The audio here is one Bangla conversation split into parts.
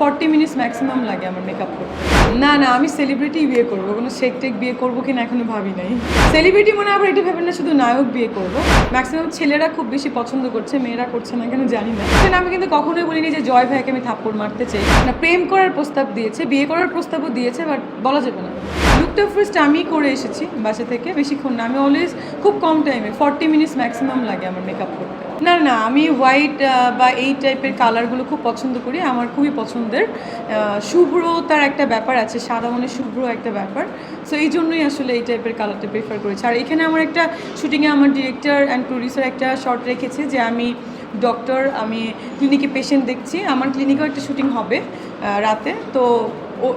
ফর্টি মিনিটস ম্যাক্সিমাম লাগে আমার মেকআপ করতে। না না, আমি সেলিব্রিটি বিয়ে করব, কোনো শেক টেক বিয়ে করব কিনা এখনও ভাবি নাই। সেলিব্রিটি মনে আবার এটা ভেবেন না, শুধু নায়ক বিয়ে করব। ম্যাক্সিমাম ছেলেরা খুব বেশি পছন্দ করছে, মেয়েরা করছে না, কেন জানি না। সেটা আমি কিন্তু কখনোই বলিনি যে জয় ভাইকে আমি থাপ্পড় মারতে চাই। না, প্রেম করার প্রস্তাব দিয়েছে, বিয়ে করার প্রস্তাবও দিয়েছে বাট বলা যাবে না। লুকটা ফার্স্ট আমি করে এসেছি বাসা থেকে, বেশিক্ষণ না। আমি অলওয়েজ খুব কম টাইমে ফর্টি মিনিটস ম্যাক্সিমাম লাগে আমার মেকআপ করতে। না না, আমি হোয়াইট বা এই টাইপের কালারগুলো খুব পছন্দ করি, আমার খুবই পছন্দের শুভ্র তার একটা ব্যাপার আছে, সাদা মনে শুভ্র একটা ব্যাপার। সো এই জন্যই আসলে এই টাইপের কালারটা প্রেফার করেছি। আর এখানে আমার একটা শুটিংয়ে আমার ডিরেক্টর অ্যান্ড প্রডিউসার একটা শর্ট রেখেছে যে আমি ডক্টর আমি ক্লিনিকে পেশেন্ট দেখছি। আমার ক্লিনিকেও একটা শুটিং হবে রাতে। তো ও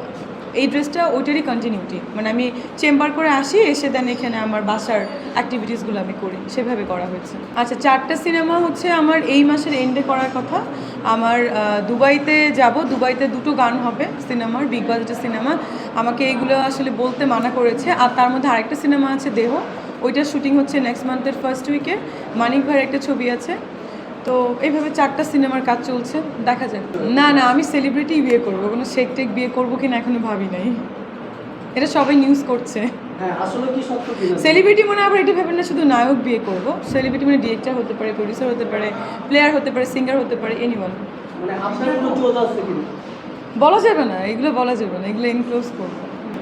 এই ড্রেসটা ওইটারই কন্টিনিউটি মানে আমি চেম্বার করে আসি, এসে দেন এখানে আমার বাসার অ্যাক্টিভিটিসগুলো আমি করি। সেভাবে করা হয়েছে। আচ্ছা চারটা সিনেমা হচ্ছে আমার এই মাসের এন্ডে করার কথা। আমার দুবাইতে যাব। দুবাইতে দুটো গান হবে সিনেমার বিগ বাজেটের সিনেমা আমাকে এইগুলো আসলে বলতে মানা করেছে। আর তার মধ্যে আরেকটা সিনেমা আছে, দেহ। ওইটার শুটিং হচ্ছে নেক্সট মান্থের ফার্স্ট উইকে মানিক ভাইয়ের একটা ছবি আছে। তো এইভাবে চারটা সিনেমার কাজ চলছে দেখা যাক। না না আমি সেলিব্রিটি বিয়ে করব কোনো শেক টেক বিয়ে করব কিনা এখনও ভাবি নাই। এটা সবাই নিউজ করছে। হ্যাঁ সেলিব্রিটি মানে আবার এটা ভেবেন না শুধু নায়ক বিয়ে করব। সেলিব্রিটি মানে ডিরেক্টর হতে পারে প্রডিউসার হতে পারে প্লেয়ার হতে পারে সিঙ্গার হতে পারে এনিওয়ান মানে বলা যাবে না এগুলো বলা যাবে না এগুলো এনক্লোজ করব।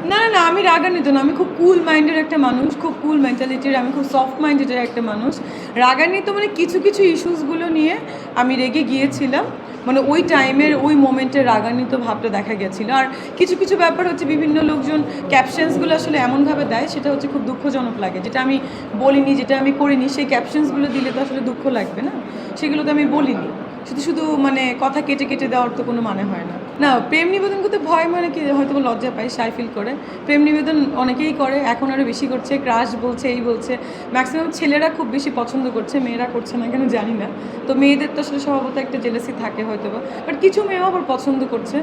না না আমি রাগান্বিত না, আমি খুব কুল মাইন্ডের একটা মানুষ, খুব কুল মেন্টালিটির আমি খুব সফট মাইন্ডেডের একটা মানুষ। রাগান্বিত মানে কিছু কিছু ইস্যুসগুলো নিয়ে আমি রেগে গিয়েছিলাম। মানে ওই টাইমের ওই মোমেন্টে রাগান্বিত ভাবটা দেখা গেছিল আর কিছু কিছু ব্যাপার হচ্ছে বিভিন্ন লোকজন ক্যাপশনসগুলো আসলে এমনভাবে দেয়, সেটা হচ্ছে খুব দুঃখজনক লাগে। যেটা আমি বলিনি, যেটা আমি করিনি, সেই ক্যাপশনসগুলো দিলে তো আসলে দুঃখ লাগবে না। সেগুলো তো আমি বলিনি। শুধু শুধু মানে কথা কেটে কেটে দেওয়ার তো কোনো মানে হয় না। না, প্রেম নিবেদন করতে ভয় মানে কি? হয়তো লজ্জা পাই সাই ফিল করে। প্রেম নিবেদন অনেকেই করে, এখন আরও বেশি করছে ক্রাশ বলছে, এই বলছে। ম্যাক্সিমাম ছেলেরা খুব বেশি পছন্দ করছে, মেয়েরা করছে না, কেন জানি না। তো মেয়েদের তো আসলে স্বভাবত একটা জেলেসি থাকে হয়তো বা বাট কিছু মেয়েও আবার পছন্দ করছে।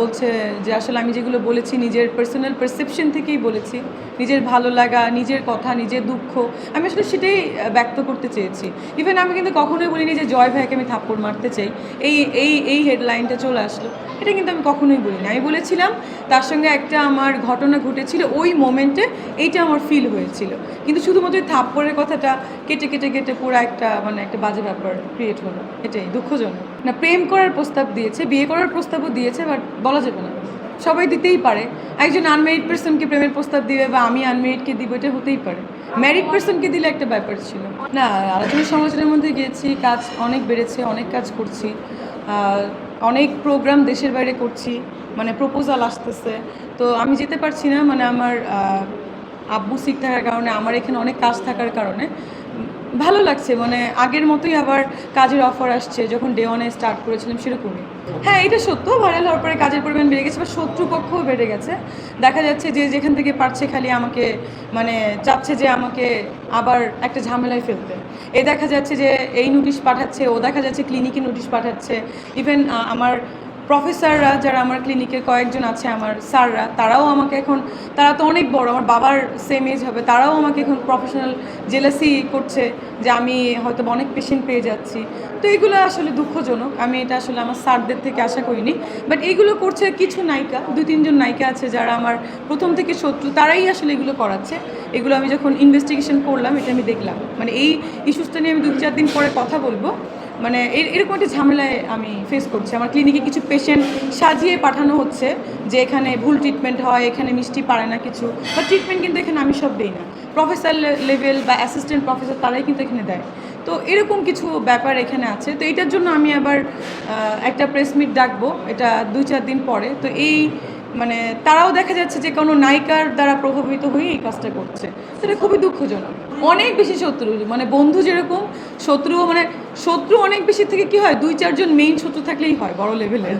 বলছে যে আসলে আমি যেগুলো বলেছি, নিজের পার্সোনাল পারসেপশন থেকেই বলেছি। নিজের ভালো লাগা, নিজের কথা, নিজের দুঃখ, আমি আসলে সেটাই ব্যক্ত করতে চেয়েছি। ইভেন আমি কিন্তু কখনোই বলিনি যে জয় ভাইকে আমি থাপ্পড় মারতে চাই, এই এই এই হেডলাইনটা চলে আসলো। এটা কিন্তু আমি কখনোই বলিনি। আমি বলেছিলাম, তার সঙ্গে একটা আমার ঘটনা ঘটেছিল, ওই মোমেন্টে এইটা আমার ফিল হয়েছিল। কিন্তু শুধুমাত্র থাপ্পড়ের কথাটা কেটে কেটে কেটে পুরো একটা মানে একটা বাজে ব্যাপার ক্রিয়েট হলো। এটাই, দুঃখজনক। না, প্রেম করার প্রস্তাব দিয়েছে, বিয়ে করার প্রস্তাবও দিয়েছে বাট বলা যাবে না। সবাই দিতেই পারে। একজন আনমেরিড পার্সনকে প্রেমের প্রস্তাব দিবে বা আমি আনমেরিডকে দিব, এটা হতেই পারে। ম্যারিড পার্সনকে দিলে একটা ব্যাপার ছিল। না, আলোচনা সমালোচনার মধ্যে গিয়েছি, কাজ অনেক বেড়েছে, অনেক কাজ করছি। অনেক প্রোগ্রাম দেশের বাইরে করছি মানে প্রপোজাল আসতেছে। তো আমি যেতে পারছি না মানে আমার আব্বু সিক থাকার কারণে, আমার এখানে অনেক কাজ থাকার কারণে। ভালো লাগছে মানে আগের মতোই আবার কাজের অফার আসছে, যখন ডে ওয়ানে স্টার্ট করেছিলাম সেরকমই। হ্যাঁ এটা সত্য ভাইরাল হওয়ার পরে কাজের পরিমাণ বেড়ে গেছে বা শত্রুপক্ষও বেড়ে গেছে। দেখা যাচ্ছে যে যেখান থেকে পারছে খালি আমাকে মানে চাচ্ছে যে আমাকে আবার একটা ঝামেলায় ফেলতে। এ দেখা যাচ্ছে যে এই নোটিশ পাঠাচ্ছে, ও দেখা যাচ্ছে ক্লিনিকে নোটিশ পাঠাচ্ছে। ইভেন আমার প্রফেসররা যারা আমার ক্লিনিকের কয়েকজন আছে, আমার স্যাররা, তারাও আমাকে এখন, তারা তো অনেক বড়, আমার বাবার সেম এজ হবে, তারাও আমাকে এখন প্রফেশনাল জেলাসি করছে যে আমি হয়তো অনেক পেশেন্ট পেয়ে যাচ্ছি। তো এগুলো আসলে দুঃখজনক, আমি এটা আসলে আমার স্যারদের থেকে আশা করিনি। বাট এইগুলো করছে কিছু নায়িকা, দু তিনজন নায়িকা আছে যারা আমার প্রথম থেকে শত্রু, তারাই আসলে এগুলো করাচ্ছে। এগুলো আমি যখন ইনভেস্টিগেশন করলাম, এটা আমি দেখলাম। মানে এই ইস্যুসটা নিয়ে আমি দু চার দিন পরে কথা বলব। মানে এর- এরকম একটা ঝামেলায় আমি ফেস করছি। আমার ক্লিনিকে কিছু পেশেন্ট সাজিয়ে পাঠানো হচ্ছে যে এখানে ভুল ট্রিটমেন্ট হয়, এখানে মিষ্টি পারে না কিছু। বা ট্রিটমেন্ট কিন্তু এখানে আমি সব দিই না। প্রফেসর লেভেল বা অ্যাসিস্ট্যান্ট প্রফেসর তারাই কিন্তু এখানে দেয়। তো এরকম কিছু ব্যাপার এখানে আছে। তো এটার জন্য আমি আবার একটা প্রেস মিট ডাকবো। এটা দুই চার দিন পরে। তো এই মানে তারাও দেখা যাচ্ছে যে কোনো নায়িকার দ্বারা প্রভাবিত হয়ে এই কাজটা করছে। সেটা খুবই দুঃখজনক। অনেক বেশি শত্রু মানে বন্ধু যেরকম, শত্রুও মানে শত্রু অনেক বেশি থেকে কি হয়, দুই, চারজন মেইন শত্রু থাকলেই হয় বড় লেভেলের